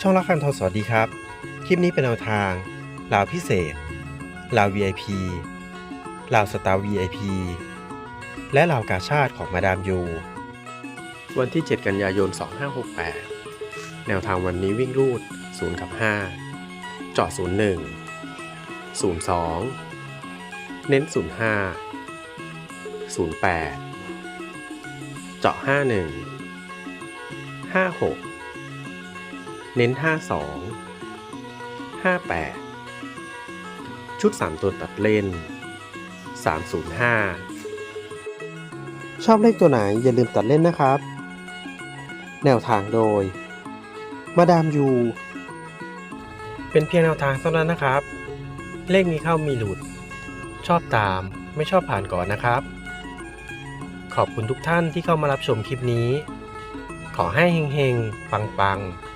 ช่องรักคันทองสวัสดีครับ คลิปนี้เป็นแนวทางลาวพิเศษลาว VIP ลาวสตาร์ VIP และลาวกาชาติของมาดามยู วันที่ 7 กันยายน 2568 แนวทางวันนี้วิ่งรูด 0 กับ 5 เจาะ 01 02 เน้น 05 08 เจาะ 51 56 เน้น 52 58 ชุด 3 ตัวตัดเล่น 305 ชอบเลขตัวไหนอย่าลืมตัดเล่นนะครับ แนวทางโดย มาดามยู เป็นเพียงแนวทางเท่านั้นนะครับ เลขมีเข้ามีหลุด ชอบตามไม่ชอบผ่านก่อนนะครับ ขอบคุณทุกท่านที่เข้ามารับชมคลิปนี้ ขอให้เฮงๆ ปังๆ